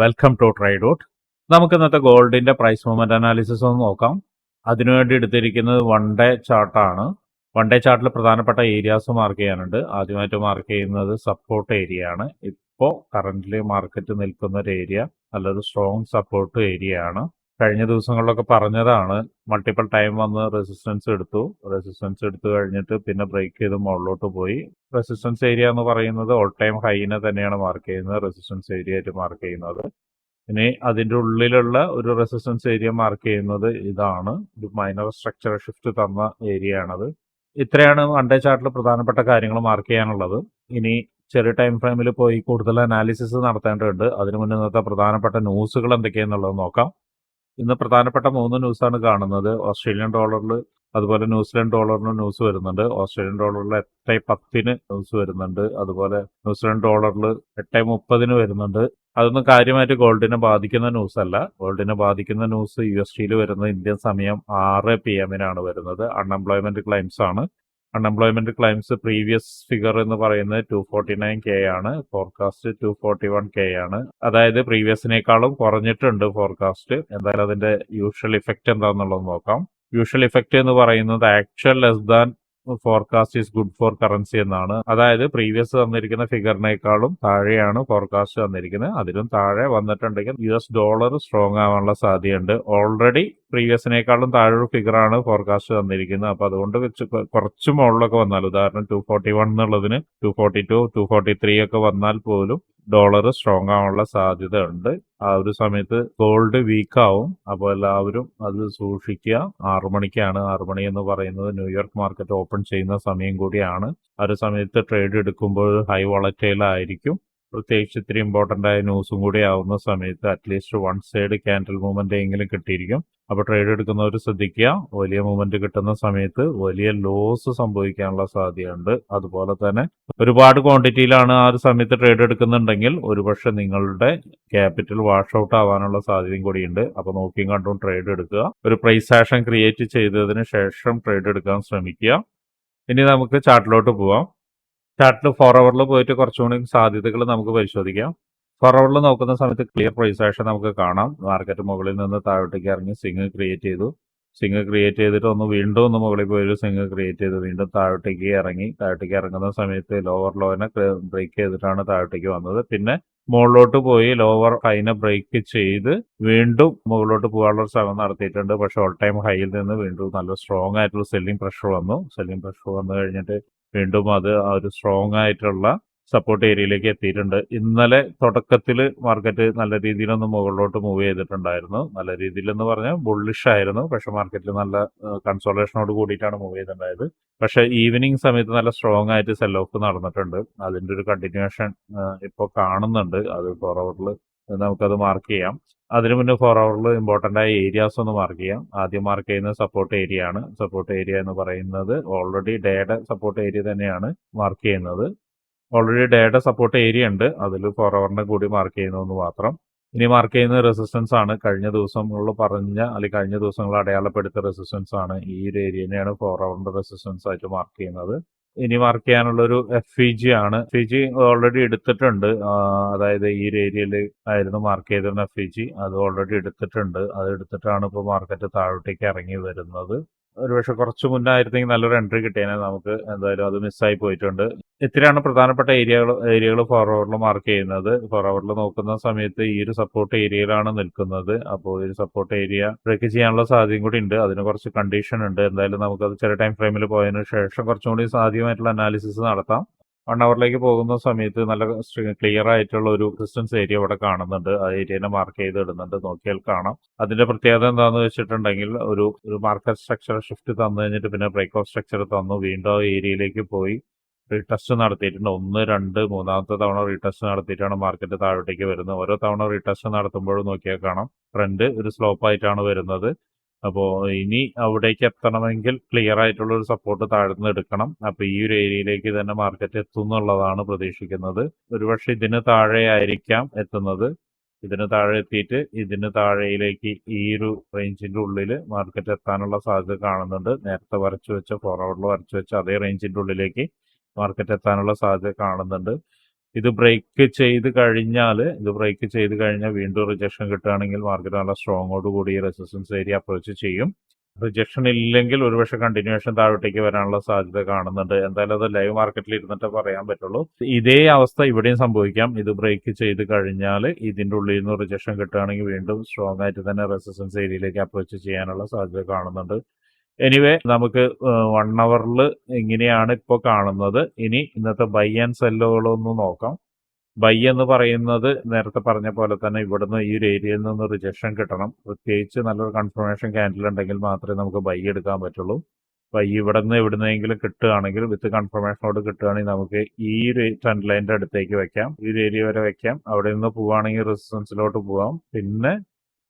Welcome to ട്രൈഡോട്ട് നമുക്ക് ഇന്നത്തെ ഗോൾഡിന്റെ പ്രൈസ് മൂവ്മെന്റ് അനാലിസിസ് ഒന്ന് നോക്കാം. അതിനുവേണ്ടി എടുത്തിരിക്കുന്നത് വൺ ഡേ ചാർട്ടാണ് വൺ ഡേ ചാർട്ടിൽ പ്രധാനപ്പെട്ട ഏരിയാസ് മാർക്ക് ചെയ്യാനുണ്ട്. ആദ്യമായിട്ട് മാർക്ക് ചെയ്യുന്നത് സപ്പോർട്ട് ഏരിയ ആണ്. ഇപ്പോൾ കറന്റ്ലി മാർക്കറ്റ് നിൽക്കുന്ന ഒരു ഏരിയ നല്ലൊരു സ്ട്രോങ് സപ്പോർട്ട് ഏരിയ ആണ്. കഴിഞ്ഞ ദിവസങ്ങളിലൊക്കെ പറഞ്ഞതാണ്. മൾട്ടിപ്പിൾ ടൈം വന്ന് റെസിസ്റ്റൻസ് എടുത്തു. റെസിസ്റ്റൻസ് എടുത്തു കഴിഞ്ഞിട്ട് പിന്നെ ബ്രേക്ക് ചെയ്ത് മുകളിലോട്ട് പോയി. റെസിസ്റ്റൻസ് ഏരിയ എന്ന് പറയുന്നത് ഓൾ ടൈം ഹൈനെ തന്നെയാണ് മാർക്ക് ചെയ്യുന്നത്. റെസിസ്റ്റൻസ് ഏരിയ ആയിട്ട് മാർക്ക് ചെയ്യുന്നത്. ഇനി അതിന്റെ ഉള്ളിലുള്ള ഒരു റെസിസ്റ്റൻസ് ഏരിയ മാർക്ക് ചെയ്യുന്നത് ഇതാണ്. ഒരു മൈനർ സ്ട്രക്ചർ ഷിഫ്റ്റ് തന്ന ഏരിയ ആണത്. ഇത്രയാണ് വൺ ഡേ ചാർട്ടിൽ പ്രധാനപ്പെട്ട കാര്യങ്ങൾ മാർക്ക് ചെയ്യാനുള്ളത്. ഇനി ചെറിയ ടൈം ഫ്രെയിമിൽ പോയി കൂടുതൽ അനാലിസിസ് നടത്തേണ്ടതുണ്ട്. അതിനു മുന്നേ ഇന്നത്തെ പ്രധാനപ്പെട്ട ന്യൂസുകൾ എന്തൊക്കെയാണെന്നുള്ളത് നോക്കാം. ഇന്ന് പ്രധാനപ്പെട്ട മൂന്ന് ന്യൂസാണ് കാണുന്നത്. ഓസ്ട്രേലിയൻ ഡോളറിൽ അതുപോലെ ന്യൂസിലൻഡ് ഡോളറിന് ന്യൂസ് വരുന്നുണ്ട്. ഓസ്ട്രേലിയൻ ഡോളറിൽ എട്ട് പത്തിന് ന്യൂസ് വരുന്നുണ്ട്. അതുപോലെ ന്യൂസിലൻഡ് ഡോളറിൽ എട്ട് മുപ്പതിന് വരുന്നുണ്ട്. അതൊന്നും കാര്യമായിട്ട് ഗോൾഡിനെ ബാധിക്കുന്ന ന്യൂസ് അല്ല ഗോൾഡിനെ ബാധിക്കുന്ന ന്യൂസ് യു എസ് ടിയിൽ വരുന്നത് ഇന്ത്യൻ സമയം ആറ് പി എമ്മിനാണ് വരുന്നത്. അൺഎംപ്ലോയ്മെന്റ് ക്ലെയിംസ് ആണ് അൺഎംപ്ലോയ്മെന്റ് ക്ലെയിംസ് പ്രീവിയസ് ഫിഗർ എന്ന് പറയുന്നത് ടു ഫോർട്ടി നയൻ കെ ആണ്. Forecast two forty one K ആണ്. അതായത് പ്രീവിയസിനേക്കാളും കുറഞ്ഞിട്ടുണ്ട് ഫോർകാസ്റ്റ് എന്തായാലും അതിന്റെ യൂഷ്വൽ ഇഫക്റ്റ് എന്താണെന്നുള്ളത് നോക്കാം. യൂഷ്വൽ ഇഫക്റ്റ് എന്ന് പറയുന്നത് actual less than forecast is good for currency എന്നാണ്. അതായത് പ്രീവിയസ് തന്നിരിക്കുന്ന ഫിഗറിനേക്കാളും താഴെയാണ് ഫോർകാസ്റ്റ് തന്നിരിക്കുന്നത്. അതിലും താഴെ വന്നിട്ടുണ്ടെങ്കിൽ യു എസ് ഡോളർ സ്ട്രോങ് ആവാനുള്ള സാധ്യതയുണ്ട്. ഓൾറെഡി പ്രീവിയസിനേക്കാളും താഴെ ഒരു ഫിഗറാണ് ഫോർകാസ്റ്റ് തന്നിരിക്കുന്നത്. അപ്പൊ അതുകൊണ്ട് വെച്ച് കുറച്ച് മുകളിലൊക്കെ വന്നാൽ ഉദാഹരണം ടു ഫോർട്ടി വൺ എന്നുള്ളതിന് two forty two two forty three ഒക്കെ വന്നാൽ പോലും ഡോളർ സ്ട്രോങ് ആവാനുള്ള സാധ്യത ഉണ്ട് ആ ഒരു സമയത്ത് ഗോൾഡ് വീക്ക് ആവും. അപ്പോൾ എല്ലാവരും അത് സൂക്ഷിക്കുക. ആറു മണിക്കാണ്. ആറു മണി എന്ന് പറയുന്നത് ന്യൂയോർക്ക് മാർക്കറ്റ് ഓപ്പൺ ചെയ്യുന്ന സമയം കൂടിയാണ്. ആ ഒരു സമയത്ത് ട്രേഡ് എടുക്കുമ്പോൾ ഹൈ വളറ്റൈൽ ആയിരിക്കും. പ്രത്യേകിച്ച് ഇത്തിരി ഇമ്പോർട്ടന്റ് ആയ ന്യൂസും കൂടി ആവുന്ന സമയത്ത് at least one side candle movement എങ്കിലും കിട്ടിയിരിക്കും. അപ്പോൾ ട്രേഡ് എടുക്കുന്നവർ ശ്രദ്ധിക്കുക. വലിയ മൂവ്മെന്റ് കിട്ടുന്ന സമയത്ത് വലിയ ലോസ് സംഭവിക്കാനുള്ള സാധ്യതയുണ്ട്. അതുപോലെ തന്നെ ഒരുപാട് ക്വാണ്ടിറ്റിയിലാണ് ആ ഒരു സമയത്ത് ട്രേഡ് എടുക്കുന്നുണ്ടെങ്കിൽ ഒരുപക്ഷെ നിങ്ങളുടെ ക്യാപിറ്റൽ വാഷ് ഔട്ട് ആവാനുള്ള സാധ്യതയും കൂടിയുണ്ട്. അപ്പോൾ നോക്കിയും കണ്ടും ട്രേഡ് എടുക്കുക. ഒരു പ്രൈസ് ആക്ഷൻ ക്രിയേറ്റ് ചെയ്തതിന് ശേഷം ട്രേഡ് എടുക്കാൻ ശ്രമിക്കുക. ഇനി നമുക്ക് ചാർട്ടിലോട്ട് പോവാം. ചാർട്ടിൽ ഫോർ അവറിൽ പോയിട്ട് കുറച്ചുകൂടി സാധ്യതകൾ നമുക്ക് പരിശോധിക്കാം. ഫോർ അവറിൽ നോക്കുന്ന സമയത്ത് ക്ലിയർ പ്രൈസ് ആക്ഷൻ നമുക്ക് കാണാം. മാർക്കറ്റ് മുകളിൽ നിന്ന് താഴോട്ടേക്ക് ഇറങ്ങി സിങ് ക്രിയേറ്റ് ചെയ്തു. സിങ് ക്രിയേറ്റ് ചെയ്തിട്ട് ഒന്ന് വീണ്ടും ഒന്ന് മുകളിൽ പോയി ഒരു സിങ് ക്രിയേറ്റ് ചെയ്ത്. വീണ്ടും താഴോട്ടേക്ക് ഇറങ്ങി. താഴോട്ടേക്ക് ഇറങ്ങുന്ന സമയത്ത് ലോവർ ലോനെ ബ്രേക്ക് ചെയ്തിട്ടാണ് താഴോട്ടേക്ക് വന്നത്. പിന്നെ മുകളിലോട്ട് പോയി ലോവർ ഹൈനെ ബ്രേക്ക് ചെയ്ത് വീണ്ടും മുകളിലോട്ട് പോകാനുള്ള ശ്രമം നടത്തിയിട്ടുണ്ട്. പക്ഷെ ഓൾ ടൈം ഹൈയിൽ നിന്ന് വീണ്ടും നല്ല സ്ട്രോങ് ആയിട്ടുള്ള സെല്ലിംഗ് പ്രഷർ വന്നു. സെല്ലിംഗ് പ്രഷർ വന്നു കഴിഞ്ഞിട്ട് വീണ്ടും അത് ഒരു സ്ട്രോങ് ആയിട്ടുള്ള സപ്പോർട്ട് ഏരിയയിലേക്ക് എത്തിയിട്ടുണ്ട്. ഇന്നലെ തുടക്കത്തിൽ മാർക്കറ്റ് നല്ല രീതിയിലൊന്ന് മുകളിലോട്ട് മൂവ് ചെയ്തിട്ടുണ്ടായിരുന്നു. നല്ല രീതിയിൽ എന്ന് പറഞ്ഞാൽ ബുള്ളിഷ് ആയിരുന്നു. പക്ഷെ മാർക്കറ്റിൽ നല്ല കൺസോളേഷനോട് കൂടിയിട്ടാണ് മൂവ് ചെയ്തിട്ടുണ്ടായത്. പക്ഷേ ഈവനിങ് സമയത്ത് നല്ല സ്ട്രോങ് ആയിട്ട് സെൽ ഓഫ് നടന്നിട്ടുണ്ട്. അതിന്റെ ഒരു കണ്ടിന്യൂഷൻ ഇപ്പോൾ കാണുന്നുണ്ട്. അത് ഫോർ അവറിൽ നമുക്കത് മാർക്ക് ചെയ്യാം. അതിനു മുന്നേ ഫോർ അവറിൽ ഇമ്പോർട്ടന്റ് ആയ ഏരിയാസ് ഒന്ന് മാർക്ക് ചെയ്യാം. ആദ്യം മാർക്ക് ചെയ്യുന്ന സപ്പോർട്ട് ഏരിയ ആണ്. സപ്പോർട്ട് ഏരിയ എന്ന് പറയുന്നത് ഓൾറെഡി ഡേയുടെ സപ്പോർട്ട് ഏരിയ തന്നെയാണ് മാർക്ക് ചെയ്യുന്നത്. ഓൾറെഡി ഡേറ്റ സപ്പോർട്ട് ഏരിയ ഉണ്ട്. അതിൽ ഫോർ അവറിനെ കൂടി മാർക്ക് ചെയ്യുന്നു മാത്രം. ഇനി മാർക്ക് ചെയ്യുന്ന റെസിസ്റ്റൻസ് ആണ്. കഴിഞ്ഞ ദിവസങ്ങളിൽ പറഞ്ഞ അല്ലെങ്കിൽ കഴിഞ്ഞ ദിവസങ്ങൾ അടയാളപ്പെടുത്തിയ റെസിസ്റ്റൻസ് ആണ്. ഈ ഒരു ഏരിയനെയാണ് ഫോർ അവറിന്റെ റെസിസ്റ്റൻസ് ആയിട്ട് മാർക്ക് ചെയ്യുന്നത്. ഇനി മാർക്ക് ചെയ്യാനുള്ള ഒരു എഫ് ഇ ജി ആണ്. എഫ് ഇ ജി ഓൾറെഡി എടുത്തിട്ടുണ്ട്. അതായത് ഈ ഒരു ഏരിയയിൽ ആയിരുന്നു മാർക്ക് ചെയ്തിരുന്ന എഫ് ഇ ജി അത് ഓൾറെഡി എടുത്തിട്ടുണ്ട്. അത് എടുത്തിട്ടാണ് ഇപ്പോൾ മാർക്കറ്റ് താഴോട്ടേക്ക് ഇറങ്ങി വരുന്നത്. ഒരുപക്ഷെ കുറച്ച് മുന്നായിരുന്നെങ്കിൽ നല്ലൊരു എൻട്രി കിട്ടിയേനെ നമുക്ക്. എന്തായാലും അത് മിസ്സായി പോയിട്ടുണ്ട്. ഇത്രയാണ് പ്രധാനപ്പെട്ട ഏരിയകൾ ഏരിയകൾ ഫോർവേഡിൽ മാർക്ക് ചെയ്യുന്നത്. ഫോർവേഡിൽ നോക്കുന്ന സമയത്ത് ഈ ഒരു സപ്പോർട്ട് ഏരിയയിലാണ് നിൽക്കുന്നത്. അപ്പോൾ ഈ ഒരു സപ്പോർട്ട് ഏരിയ ബ്രേക്ക് ചെയ്യാനുള്ള സാധ്യതയും കൂടി ഉണ്ട്. അതിന് കുറച്ച് കണ്ടീഷൻ ഉണ്ട്. എന്തായാലും നമുക്കത് ചില ടൈം ഫ്രെയിമിൽ പോയതിനു ശേഷം കുറച്ചും കൂടി സാധ്യമായിട്ടുള്ള അനാലിസിസ് നടത്താം. വൺ അവറിലേക്ക് പോകുന്ന സമയത്ത് നല്ല ക്ലിയർ ആയിട്ടുള്ള ഒരു ഡിസ്റ്റൻസ് ഏരിയ അവിടെ കാണുന്നുണ്ട്. ആ ഏരിയനെ മാർക്ക് ചെയ്ത് ഇടുന്നുണ്ട് നോക്കിയാൽ കാണാം. അതിന്റെ പ്രത്യേകത എന്താന്ന് വെച്ചിട്ടുണ്ടെങ്കിൽ ഒരു ഒരു മാർക്കറ്റ് സ്ട്രക്ചർ ഷിഫ്റ്റ് തന്നു കഴിഞ്ഞിട്ട് പിന്നെ ബ്രേക്ക് സ്ട്രക്ചർ തന്നു. വീണ്ടും ആ ഏരിയയിലേക്ക് പോയി റീടെസ്റ്റ് നടത്തിയിട്ടുണ്ട്. ഒന്ന് രണ്ട് മൂന്നാമത്തെ തവണ റീടെസ്റ്റ് നടത്തിയിട്ടാണ് മാർക്കറ്റ് താഴോട്ടേക്ക് വരുന്നത്. ഓരോ തവണ റീടെസ്റ്റ് നടത്തുമ്പോഴും നോക്കിയാൽ കാണാം. ട്രെൻഡ് ഒരു സ്ലോപ്പ് ആയിട്ടാണ് വരുന്നത്. അപ്പോൾ ഇനി അവിടേക്ക് എത്തണമെങ്കിൽ ക്ലിയർ ആയിട്ടുള്ള ഒരു സപ്പോർട്ട് താഴ്ന്ന് എടുക്കണം. അപ്പോൾ ഈ ഒരു ഏരിയയിലേക്ക് തന്നെ മാർക്കറ്റ് എത്തും എന്നുള്ളതാണ് പ്രതീക്ഷിക്കുന്നത്. ഒരുപക്ഷെ ഇതിന് താഴെ ആയിരിക്കാം എത്തുന്നത്. ഇതിന് താഴെ എത്തിയിട്ട് ഇതിന് താഴെയിലേക്ക് ഈ ഒരു റേഞ്ചിന്റെ ഉള്ളിൽ മാർക്കറ്റ് എത്താനുള്ള സാധ്യത കാണുന്നുണ്ട്. നേരത്തെ വരച്ചു വെച്ച ഫോർവേഡിൽ വരച്ചു വെച്ച അതേ റേഞ്ചിന്റെ ഉള്ളിലേക്ക് മാർക്കറ്റ് എത്താനുള്ള സാധ്യത കാണുന്നുണ്ട്. ഇത് ബ്രേക്ക് ചെയ്ത് കഴിഞ്ഞാൽ ഇത് ബ്രേക്ക് ചെയ്ത് കഴിഞ്ഞാൽ വീണ്ടും റിജക്ഷൻ കിട്ടുകയാണെങ്കിൽ മാർക്കറ്റ് നല്ല സ്ട്രോങ്ങോട് കൂടി റെസിസ്റ്റൻസ് ഏരിയ അപ്രോച്ച് ചെയ്യും. റിജക്ഷൻ ഇല്ലെങ്കിൽ ഒരുപക്ഷെ കണ്ടിന്യൂഷൻ താഴോട്ടേക്ക് വരാനുള്ള സാധ്യത കാണുന്നുണ്ട്. എന്തായാലും അത് ലൈവ് മാർക്കറ്റിൽ ഇരുന്നിട്ട് പറയാൻ പറ്റുള്ളൂ. ഇതേ അവസ്ഥ ഇവിടെയും സംഭവിക്കാം. ഇത് ബ്രേക്ക് ചെയ്ത് കഴിഞ്ഞാൽ ഇതിന്റെ ഉള്ളിൽ നിന്ന് റിജക്ഷൻ കിട്ടുകയാണെങ്കിൽ വീണ്ടും സ്ട്രോങ് ആയിട്ട് തന്നെ റെസിസ്റ്റൻസ് ഏരിയയിലേക്ക് അപ്രോച്ച് ചെയ്യാനുള്ള സാധ്യത കാണുന്നുണ്ട്. എനിവേ നമുക്ക് വൺ അവറിൽ ഇങ്ങനെയാണ് ഇപ്പോൾ കാണുന്നത്. ഇനി ഇന്നത്തെ ബൈ ആൻഡ് സെല്ലുകളൊന്ന് നോക്കാം. ബൈ എന്ന് പറയുന്നത് നേരത്തെ പറഞ്ഞ പോലെ തന്നെ ഇവിടുന്ന് ഈ ഒരു ഏരിയയിൽ നിന്ന് റിജക്ഷൻ കിട്ടണം. പ്രത്യേകിച്ച് നല്ലൊരു കൺഫർമേഷൻ ക്യാൻഡിൽ ഉണ്ടെങ്കിൽ മാത്രമേ നമുക്ക് ബൈ എടുക്കാൻ പറ്റുള്ളൂ. ബൈ ഇവിടെ നിന്ന് എവിടുന്നെങ്കിലും കിട്ടുകയാണെങ്കിൽ വിത്ത് കൺഫർമേഷനോട് കിട്ടുകയാണെങ്കിൽ നമുക്ക് ഈ ഒരു ട്രെൻഡ് ലൈന്റെ അടുത്തേക്ക് വെക്കാം. ഈ ഒരു ഏരിയ വരെ വെക്കാം. അവിടെ നിന്ന് പോവുകയാണെങ്കിൽ റെസിസ്റ്റൻസിലോട്ട് പോവാം. പിന്നെ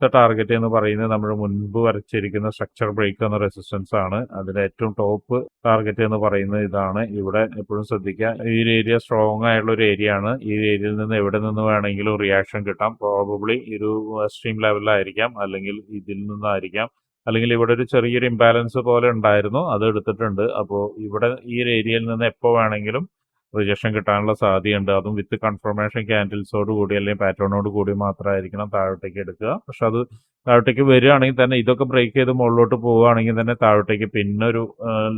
ടാർഗറ്റ് എന്ന് പറയുന്നത് നമ്മൾ മുൻപ് വരച്ചിരിക്കുന്ന സ്ട്രക്ചർ ബ്രേക്ക് എന്ന റെസിസ്റ്റൻസ് ആണ്. അതിന്റെ ഏറ്റവും ടോപ്പ് ടാർഗറ്റ് എന്ന് പറയുന്നത് ഇതാണ്. ഇവിടെ എപ്പോഴും ശ്രദ്ധിക്കുക. ഈ ഏരിയ സ്ട്രോങ് ആയിട്ടുള്ള ഒരു ഏരിയ ആണ്. ഈ ഏരിയയിൽ നിന്ന് എവിടെ നിന്ന് വേണമെങ്കിലും റിയാക്ഷൻ കിട്ടാം. പ്രോബബ്ലി ഒരു എക്സ്ട്രീം ലെവലിലായിരിക്കാം അല്ലെങ്കിൽ ഇതിൽ നിന്നായിരിക്കാം. അല്ലെങ്കിൽ ഇവിടെ ഒരു ചെറിയൊരു ഇംബാലൻസ് പോലെ ഉണ്ടായിരുന്നു. അത് എടുത്തിട്ടുണ്ട്. അപ്പോൾ ഇവിടെ ഈ ഏരിയയിൽ നിന്ന് എപ്പോൾ വേണമെങ്കിലും റിജക്ഷൻ കിട്ടാനുള്ള സാധ്യതയുണ്ട്. അതും വിത്ത് കൺഫർമേഷൻ ക്യാൻഡിൽസോട് കൂടി അല്ലെങ്കിൽ പാറ്റേണോട് കൂടി മാത്രമായിരിക്കണം താഴോട്ടേക്ക് എടുക്കുക. പക്ഷെ അത് താഴോട്ടേക്ക് വരികയാണെങ്കിൽ തന്നെ ഇതൊക്കെ ബ്രേക്ക് ചെയ്ത് മുകളിലോട്ട് പോവുകയാണെങ്കിൽ തന്നെ താഴോട്ടേക്ക് പിന്നൊരു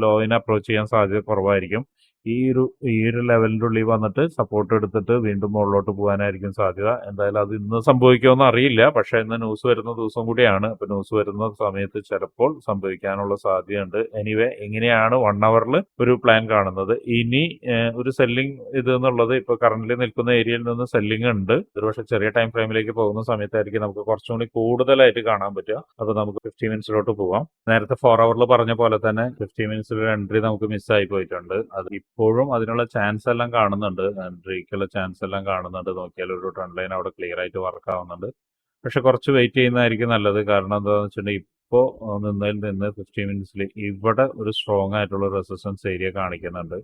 ലോയിനെ അപ്രോച്ച് ചെയ്യാൻ സാധ്യത കുറവായിരിക്കും. ഈ ഒരു ഈ ഒരു ലെവലിന്റെ ഉള്ളിൽ വന്നിട്ട് സപ്പോർട്ട് എടുത്തിട്ട് വീണ്ടും മുകളിലോട്ട് പോകാനായിരിക്കും സാധ്യത. എന്തായാലും അത് ഇന്ന് സംഭവിക്കുമെന്ന് അറിയില്ല. പക്ഷേ ഇന്ന് ന്യൂസ് വരുന്ന ദിവസം കൂടിയാണ്. അപ്പോൾ ന്യൂസ് വരുന്ന സമയത്ത് ചിലപ്പോൾ സംഭവിക്കാനുള്ള സാധ്യതയുണ്ട്. എനിവേ എങ്ങനെയാണ് വൺ അവറിൽ ഒരു പ്ലാൻ കാണുന്നത്. ഇനി ഒരു സെല്ലിംഗ് ഇത് എന്നുള്ളത് ഇപ്പോൾ കറണ്ട്ലി നിൽക്കുന്ന ഏരിയയിൽ നിന്ന് സെല്ലിംഗ് ഉണ്ട്. ഒരുപക്ഷെ ചെറിയ ടൈം ഫ്രെയിമിലേക്ക് പോകുന്ന സമയത്തായിരിക്കും നമുക്ക് കുറച്ചും കൂടി കൂടുതലായിട്ട് കാണാൻ പറ്റുക. അപ്പോൾ നമുക്ക് ഫിഫ്റ്റി മിനിറ്റ്സിലോട്ട് പോകാം നേരത്തെ ഫോർ അവറിൽ പറഞ്ഞ പോലെ തന്നെ ഫിഫ്റ്റി മിനിറ്റ്സിൽ എൻട്രി നമുക്ക് മിസ്സായി പോയിട്ടുണ്ട്. അത് ഇപ്പോഴും അതിനുള്ള ചാൻസ് എല്ലാം കാണുന്നുണ്ട്. എൻട്രിക്കുള്ള ചാൻസ് എല്ലാം കാണുന്നുണ്ട്. നോക്കിയാൽ ഒരു ട്രെൻഡ് ലൈൻ അവിടെ ക്ലിയർ ആയിട്ട് വർക്ക് ആവുന്നുണ്ട്. പക്ഷെ കുറച്ച് വെയിറ്റ് ചെയ്യുന്നതായിരിക്കും നല്ലത്. കാരണം എന്താണെന്ന് വെച്ചിട്ടുണ്ടെങ്കിൽ ഇപ്പോൾ നിന്നതിൽ നിന്ന് ഫിഫ്റ്റീൻ മിനിറ്റ്സിൽ ഇവിടെ ഒരു സ്ട്രോങ് ആയിട്ടുള്ള റെസിസ്റ്റൻസ് ഏരിയ കാണിക്കുന്നുണ്ട്.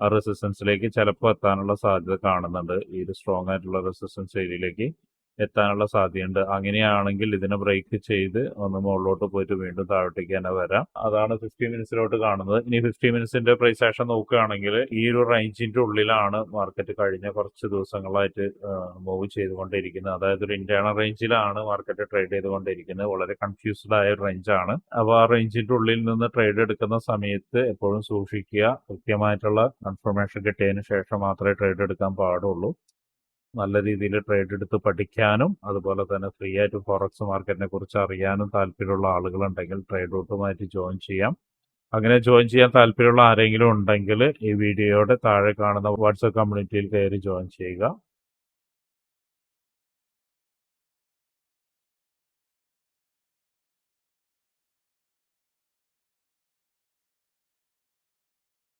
ആ റെസിസ്റ്റൻസിലേക്ക് ചിലപ്പോൾ എത്താനുള്ള സാധ്യത കാണുന്നുണ്ട്. ഈ ഒരു സ്ട്രോങ് ആയിട്ടുള്ള റെസിസ്റ്റൻസ് ഏരിയയിലേക്ക് എത്താനുള്ള സാധ്യതയുണ്ട്. അങ്ങനെയാണെങ്കിൽ ഇതിനെ ബ്രേക്ക് ചെയ്ത് ഒന്ന് മുകളിലോട്ട് പോയിട്ട് വീണ്ടും താഴോട്ടേക്ക് തന്നെ വരാം. അതാണ് ഫിഫ്റ്റി മിനിറ്റ്സിലോട്ട് കാണുന്നത്. ഇനി ഫിഫ്റ്റി മിനിറ്റ്സിന്റെ പ്രൈസ് ആക്ഷൻ നോക്കുകയാണെങ്കിൽ ഈ ഒരു റേഞ്ചിന്റെ ഉള്ളിലാണ് മാർക്കറ്റ് കഴിഞ്ഞ കുറച്ച് ദിവസങ്ങളായിട്ട് മൂവ് ചെയ്തുകൊണ്ടിരിക്കുന്നത്. അതായത് ഒരു ഇന്റേണൽ റേഞ്ചിലാണ് മാർക്കറ്റ് ട്രേഡ് ചെയ്തുകൊണ്ടിരിക്കുന്നത്. വളരെ കൺഫ്യൂസ്ഡ് ആയ ഒരു റേഞ്ചാണ് അപ്പോൾ ആ റേഞ്ചിന്റെ ഉള്ളിൽ നിന്ന് ട്രേഡ് എടുക്കുന്ന സമയത്ത് എപ്പോഴും സൂക്ഷിക്കുക. കൃത്യമായിട്ടുള്ള കൺഫർമേഷൻ കിട്ടിയതിന് ശേഷം മാത്രമേ ട്രേഡ് എടുക്കാൻ പാടുള്ളൂ. നല്ല രീതിയിൽ ട്രേഡ് എടുത്ത് പഠിക്കാനും അതുപോലെ തന്നെ ഫ്രീ ആയിട്ട് ഫോറക്സ് മാർക്കറ്റിനെ കുറിച്ച് അറിയാനും താല്പര്യമുള്ള ആളുകളുണ്ടെങ്കിൽ ട്രേഡ് റൂട്ടുമായിട്ട് ജോയിൻ ചെയ്യാം. അങ്ങനെ ജോയിൻ ചെയ്യാൻ താല്പര്യമുള്ള ആരെങ്കിലും ഉണ്ടെങ്കിൽ ഈ വീഡിയോയുടെ താഴെ കാണുന്ന വാട്സപ്പ് കമ്മ്യൂണിറ്റിയിൽ കയറി ജോയിൻ ചെയ്യുക.